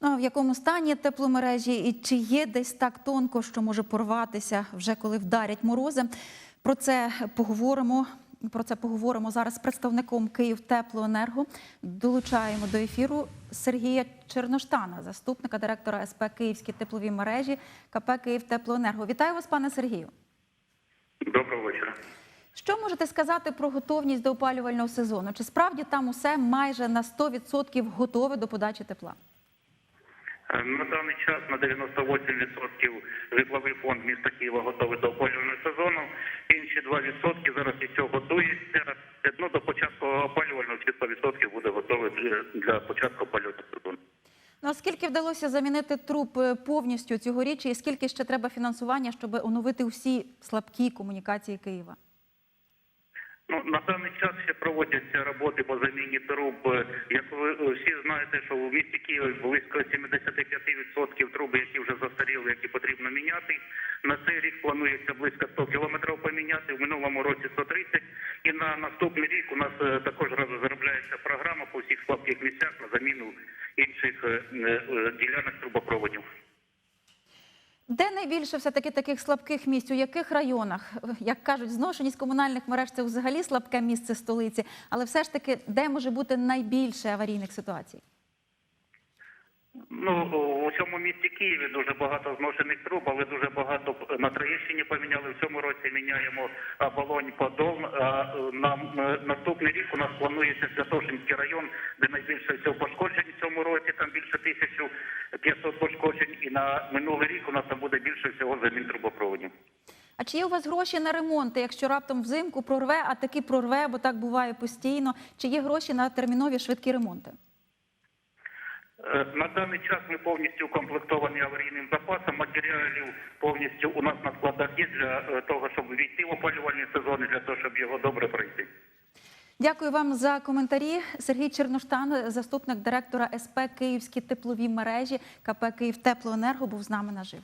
Ну, а в якому стані тепломережі і чи є десь так тонко, що може порватися вже коли вдарять морози? Про це поговоримо. Про це поговоримо зараз з представником Київтеплоенерго. Долучаємо до ефіру Сергія Черноштана, заступника директора СП Київські теплові мережі КП Київтеплоенерго. Вітаю вас, пане Сергію. Доброго вечора. Що можете сказати про готовність до опалювального сезону? Чи справді там усе майже на 100% готове до подачі тепла? Е, На даний час на 98% житловий фонд міста Києва готовий до опалювального сезону. Інші 2% зараз і цього готуються. Е, Ну, до початку опалювального всі 100% буде готовий для, початку опалювального сезону. Ну, а скільки вдалося замінити труб е, повністю цьогоріч, і скільки ще треба фінансування, щоб оновити всі слабкі комунікації Києва? Ну, на даний час ще проводяться роботи по заміні труб. Е, Як ви е, всі знаєте, що в місті Києві близько 75% труб, які вже застаріли, які потрібно міняти. На цей рік планується близько 100 кілометрів поміняти, в минулому році 130. І на наступний рік у нас е, також розробляється програма по всіх слабких місцях на заміну інших ділянок трубопроводів. Де найбільше все-таки таких слабких місць? У яких районах? Як кажуть, зношеність комунальних мереж це взагалі слабке місце столиці, але все ж таки, де може бути найбільше аварійних ситуацій? Ну, у цьому місті Києві дуже багато зношених труб, але дуже багато на Троєщині поміняли. В цьому році міняємо а, Болонь Подол. Е, на е, наступний рік у нас планується Святошинський район, де найбільше всього пошкоджень в цьому році. Там більше 1500 пошкоджень. І на минулий рік у нас там буде більше всього замін трубопроводів. А чи є у вас гроші на ремонти, якщо раптом взимку прорве, а таки прорве, бо так буває постійно? Чи є гроші на термінові швидкі ремонти? Е, На даний час ми повністю укомплектовані аварійним запасом. Матеріалів повністю у нас на складах є для е, того, щоб війти в опалювальний сезон для того, щоб його добре пройти. Дякую вам за коментарі. Сергій Черноштан, заступник директора СП Київські теплові мережі КП Київтеплоенерго, був з нами наживо.